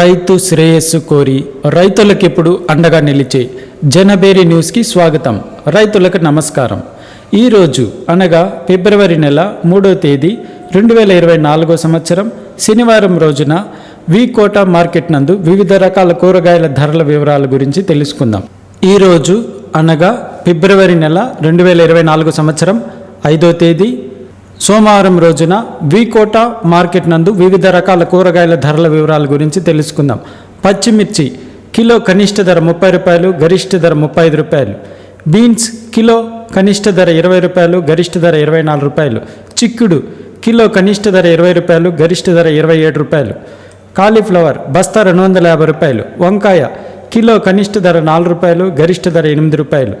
రైతు శ్రేయస్సు కోరి రైతులకెప్పుడు అండగా నిలిచే జనబేరి న్యూస్కి స్వాగతం. రైతులకు నమస్కారం. ఈరోజు అనగా ఫిబ్రవరి నెల మూడో తేదీ రెండు వేల ఇరవై నాలుగో సంవత్సరం శనివారం రోజున వి కోట మార్కెట్ నందు వివిధ రకాల కూరగాయల ధరల వివరాల గురించి తెలుసుకుందాం. ఈరోజు అనగా ఫిబ్రవరి నెల రెండు వేల ఇరవై నాలుగు సంవత్సరం ఐదో తేదీ సోమవారం రోజున వికోట మార్కెట్ నందు వివిధ రకాల కూరగాయల ధరల వివరాల గురించి తెలుసుకుందాం. పచ్చిమిర్చి కిలో కనిష్ట ధర ముప్పై రూపాయలు గరిష్ట ధర ముప్పై ఐదు రూపాయలు. బీన్స్ కిలో కనిష్ట ధర ఇరవై రూపాయలు గరిష్ట ధర ఇరవై నాలుగు రూపాయలు. చిక్కుడు కిలో కనిష్ట ధర ఇరవై రూపాయలు గరిష్ట ధర ఇరవై ఏడు రూపాయలు. కాలీఫ్లవర్ బస్తా రెండు వందల యాభై రూపాయలు. వంకాయ కిలో కనిష్ట ధర నాలుగు రూపాయలు గరిష్ట ధర ఎనిమిది రూపాయలు.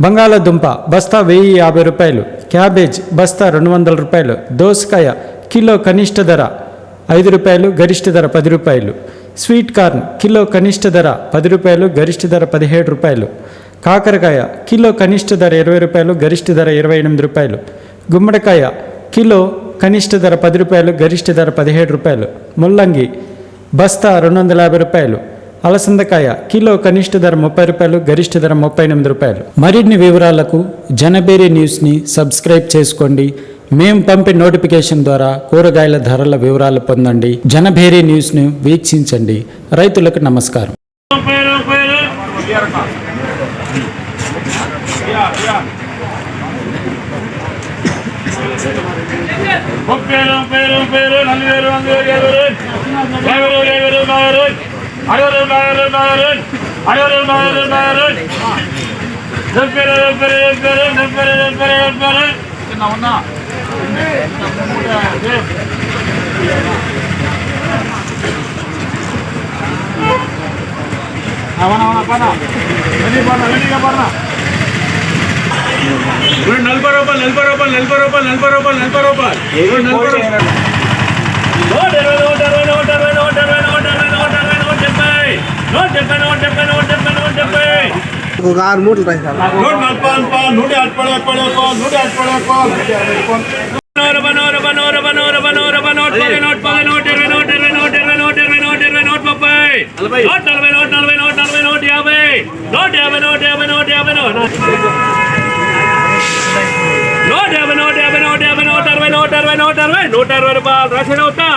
బంగాళాదుంప బస్తా వెయ్యి యాభై రూపాయలు. క్యాబేజ్ బస్తా రెండు వందల రూపాయలు దోసకాయ కిలో కనిష్ట ధర ఐదు రూపాయలు గరిష్ట ధర పది రూపాయలు. స్వీట్ కార్న్ కిలో కనిష్ట ధర పది రూపాయలు గరిష్ట ధర పదిహేడు రూపాయలు. కాకరకాయ కిలో కనిష్ట ధర ఇరవై రూపాయలు గరిష్ట ధర ఇరవై ఎనిమిది రూపాయలు. గుమ్మడికాయ కిలో కనిష్ట ధర పది రూపాయలు గరిష్ట ధర పదిహేడు రూపాయలు. ముల్లంగి బస్తా రెండు వందల యాభై రూపాయలు. అలసందకాయ కిలో కనిష్ట ధర ముప్పై రూపాయలు గరిష్ట ధర ముప్పై ఎనిమిది రూపాయలు మరిన్ని వివరాలకు జనబేరి న్యూస్ని సబ్స్క్రైబ్ చేసుకోండి మేము పంపే నోటిఫికేషన్ ద్వారా కూరగాయల ధరల వివరాలు పొందండి జనభేరి న్యూస్ను వీక్షించండి రైతులకు నమస్కారం ముప్పై పేరు పేరు నలుగురు அனைவரும் நாயரன் நாயரன் அனைவரும் நாயரன் நாயரன் நெற்பெரு நெற்பெரு நெற்பெரு நெற்பெரு நெற்பெரு நெற்பெரு என்ன ஒன்னா அவனா அவனா பாடா வெளியே பாடா నూట పది నూట పది నూట ఇరవై నూట ఇరవై నూట ఇరవై నూట ఇరవై నూట ఇరవై నూట ముప్పై నూట నలభై నూట నలభై నూట నలభై నూట యాభై నూట యాభై నూట యాభై నూట యాభై నూట నూట యాభై నూట యాభై నూట యాభై నూట అరవై నూట అరవై నూట అరవై నూట అరవై రూపాయలు రాసిన అవుతా